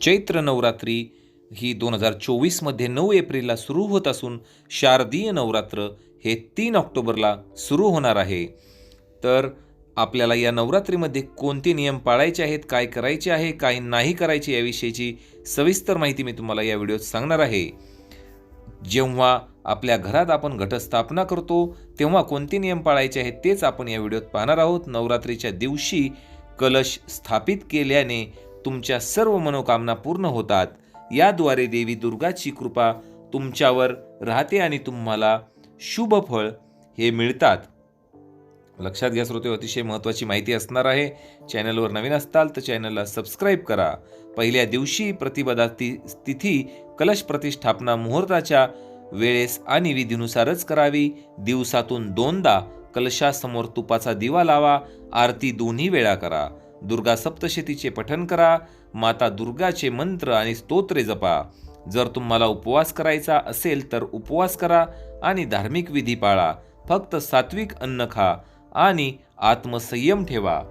चैत्र नवरात्री ही दोन हजार चोवीसमध्ये नऊ एप्रिलला सुरू होत असून शारदीय नवरात्र हे तीन ऑक्टोबरला सुरू होणार आहे. तर आपल्याला या नवरात्रीमध्ये कोणते नियम पाळायचे आहेत काय करायचे आहे काय नाही करायचे याविषयीची सविस्तर माहिती मी तुम्हाला या व्हिडिओत सांगणार आहे. जेव्हा आपल्या घरात आपण घटस्थापना करतो तेव्हा कोणते नियम पाळायचे आहेत तेच आपण या व्हिडिओत पाहणार आहोत. नवरात्रीच्या दिवशी कलश स्थापित केल्याने तुमच्या सर्व मनोकामना पूर्ण होतात. याद्वारे देवी दुर्गाची कृपा तुमच्यावर राहते आणि तुम्हाला शुभ फळ हे मिळतात. लक्षात घ्या श्रोते अतिशय महत्त्वाची माहिती असणार आहे. चॅनलवर नवीन असताल तर चॅनलला सबस्क्राईब करा. पहिल्या दिवशी प्रतिपदा ति तिथी कलश प्रतिष्ठापना मुहूर्ताच्या वेळेस आणि विधीनुसारच करावी. दिवसातून दोनदा कलशासमोर तुपाचा दिवा लावा. आरती दोन्ही वेळा करा. दुर्गा सप्तशतीचे पठण करा माता दुर्गाचे मंत्र आणि स्तोत्रे जपा. जर तुम्हाला उपवास करायचा असेल तर उपवास करा आणि धार्मिक विधी पाळा. फक्त सात्विक अन्न खा आणि आत्मसंयम ठेवा.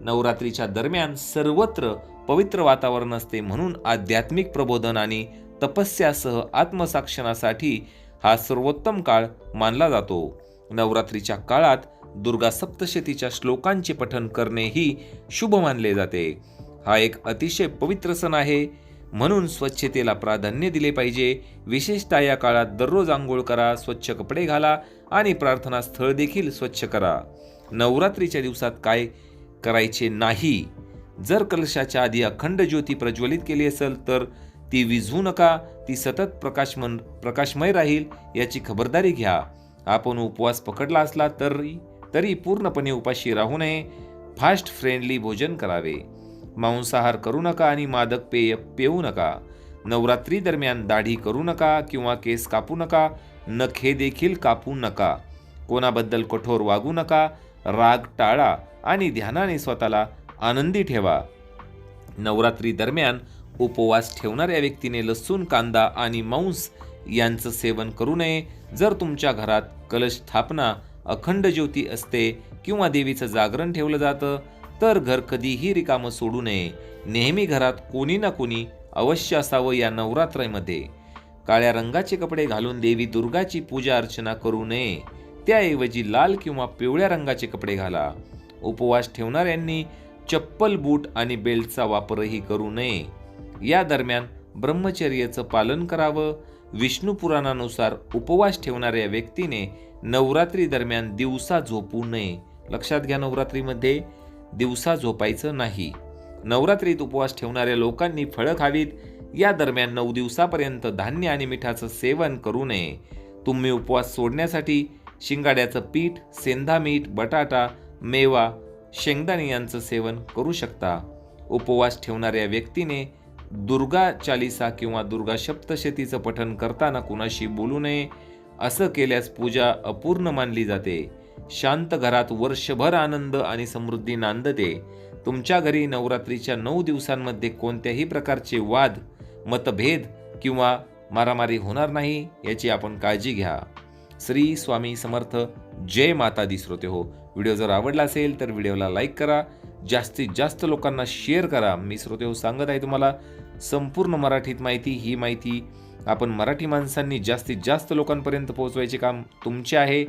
नवरात्रीच्या दरम्यान सर्वत्र पवित्र वातावरण असते म्हणून आध्यात्मिक प्रबोधन आणि तपस्यासह आत्मसाक्षणासाठी हा सर्वोत्तम काळ मानला जातो. नवरात्रीच्या काळात दुर्गा सप्तशतीच्या श्लोकांचे पठण करणे ही शुभ मानले जाते. हा एक अतिशय पवित्र सण आहे. म्हणून स्वच्छतेला प्राधान्य दिले पाहिजे. विशेषतः या काळात दररोज आंघोळ करा स्वच्छ कपडे घाला आणि प्रार्थना स्थळ देखील स्वच्छ करा. नवरात्रीच्या दिवसात काय करायचे नाही? जर कलशाच्या आधी अखंड ज्योती प्रज्वलित केली असेल तर ती विझवू नका. ती सतत प्रकाशमन प्रकाशमय राहील याची खबरदारी घ्या. आपण उपवास पकडला असला तरी तरी पूर्णपणे उपाशी राहू नये. फास्ट फ्रेंडली भोजन करावे. मांसाहार करू नका आणि मादक पेय पिऊ नका. नवरात्री दरम्यान दाढी करू नका किंवा केस कापू नका. नखे देखील कापू नका. कोणाबद्दल कठोर वागू नका. राग टाळा आणि ध्यानाने स्वतःला आनंदी ठेवा. नवरात्री दरम्यान उपवास ठेवणाऱ्या व्यक्तीने लसूण कांदा आणि मांस यांचं सेवन करू नये. जर तुमच्या घरात कलश स्थापना अखंड ज्योती असते किंवा देवीचं जागरण ठेवलं जातं तर घर कधीही रिकामं सोडू नये. नेहमी घरात कोणी ना कोणी अवश्य असावं या नवरात्रीमध्ये. काळ्या रंगाचे कपडे घालून देवी दुर्गाची पूजा अर्चना करू नये. त्याऐवजी लाल किंवा पिवळ्या रंगाचे कपडे घाला. उपवास ठेवणाऱ्यांनी चप्पल बूट आणि बेल्टचा वापरही करू नये. या दरम्यान ब्रह्मचर्याचं पालन करावं विष्णू पुराणानुसार उपवास ठेवणाऱ्या व्यक्तीने नवरात्री दरम्यान दिवसा झोपू नये. लक्षात घ्या नवरात्रीमध्ये दिवसा झोपायचं नाही. नवरात्रीत उपवास ठेवणाऱ्या लोकांनी फळं खावीत. या दरम्यान नऊ दिवसापर्यंत धान्य आणि मिठाचं सेवन करू नये. तुम्ही उपवास सोडण्यासाठी शिंगाड्याचं पीठ सेंधा मीठ बटाटा मेवा शेंगदाणे यांचं सेवन करू शकता. उपवास ठेवणाऱ्या व्यक्तीने दुर्गा चालिसा किंवा दुर्गा सप्तशतीचं पठण करताना कुणाशी बोलू नये असं केल्यास पूजा अपूर्ण मानली जाते. शांत घरात वर्षभर आनंद आणि समृद्धी नांदते. तुमच्या घरी नवरात्रीच्या नऊ दिवसांमध्ये कोणत्याही प्रकारचे वाद मतभेद किंवा मारामारी होणार नाही याची आपण काळजी घ्या. श्री स्वामी समर्थ. जय माता दी श्रोते हो. व्हिडिओ जर आवडला असेल तर व्हिडिओला लाईक करा जास्तीत जास्त लोकांना शेअर करा. मी श्रोते हो, सांगत आहे तुम्हाला संपूर्ण मराठीत माहिती ही माहिती आपण मराठी माणसांनी जास्तीत जास्त लोकांपर्यंत पोहोचवायचे काम तुमचे आहे.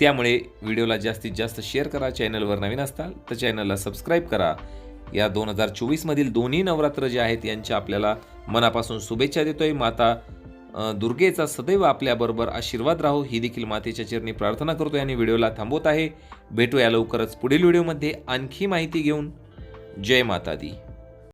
त्यामुळे व्हिडिओला जास्तीत जास्त शेअर करा. चॅनलवर नवीन असताल तर चॅनलला सबस्क्राईब करा. या दोन हजार चोवीसमधील दोन्ही नवरात्र जे आहेत यांच्या आपल्याला मनापासून शुभेच्छा देतोय. माता दुर्गेचा सदैव आपल्याबरोबर आशीर्वाद राहो. ही देखील मातेच्या चरणी प्रार्थना करतो आणि व्हिडिओला थांबवत आहे. भेटूया लवकरच पुढील व्हिडिओमध्ये. आणखी माहिती घेऊन. जय माता दी